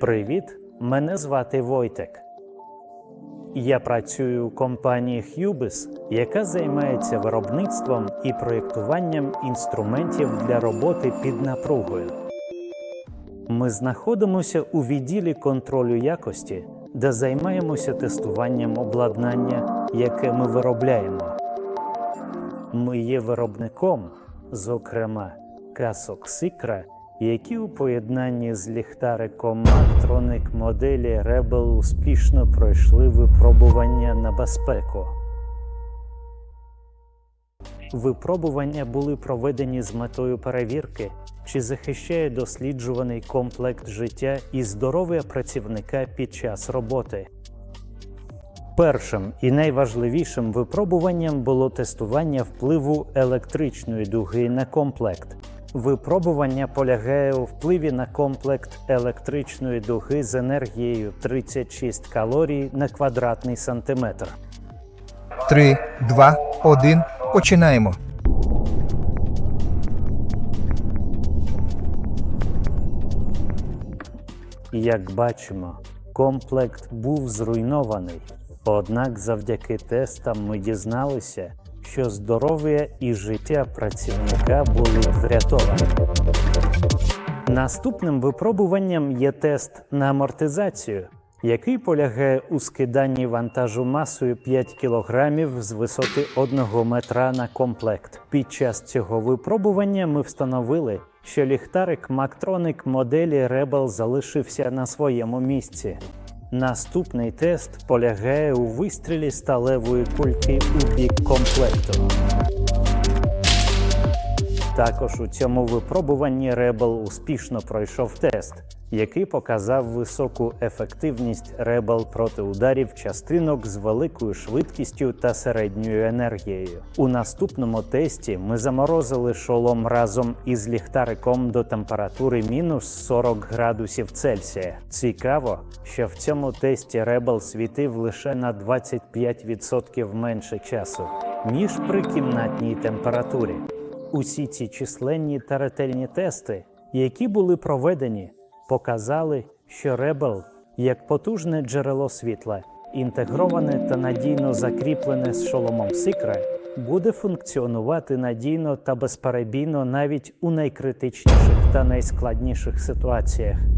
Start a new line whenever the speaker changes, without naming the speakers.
Привіт, мене звати Войтек. Я працюю у компанії Hubis, яка займається виробництвом і проєктуванням інструментів для роботи під напругою. Ми знаходимося у відділі контролю якості, де займаємося тестуванням обладнання, яке ми виробляємо. Ми є виробником, зокрема, касок Сикра, які у поєднанні з ліхтариком Actronic моделі Rebel успішно пройшли випробування на безпеку. Випробування були проведені з метою перевірки, чи захищає досліджуваний комплект життя і здоров'я працівника під час роботи. Першим і найважливішим випробуванням було тестування впливу електричної дуги на комплект. Випробування полягає у впливі на комплект електричної дуги з енергією 36 калорій на квадратний сантиметр.
3, 2, 1. Починаємо.
Як бачимо, комплект був зруйнований. Однак завдяки тестам ми дізналися, що здоров'я і життя працівника були врятовані. Наступним випробуванням є тест на амортизацію, який полягає у скиданні вантажу масою 5 кг з висоти 1 метра на комплект. Під час цього випробування ми встановили, що ліхтарик Мактроник моделі Rebel залишився на своєму місці. Наступний тест полягає у вистрілі сталевої кульки у бік комплекту. Також у цьому випробуванні Rebel успішно пройшов тест, який показав високу ефективність Rebel проти ударів частинок з великою швидкістю та середньою енергією. У наступному тесті ми заморозили шолом разом із ліхтариком до температури мінус 40 градусів Цельсія. Цікаво, що в цьому тесті Rebel світив лише на 25% менше часу, ніж при кімнатній температурі. Усі ці численні та ретельні тести, які були проведені, показали, що Ребел як потужне джерело світла, інтегроване та надійно закріплене з шоломом Сикра, буде функціонувати надійно та безперебійно навіть у найкритичніших та найскладніших ситуаціях.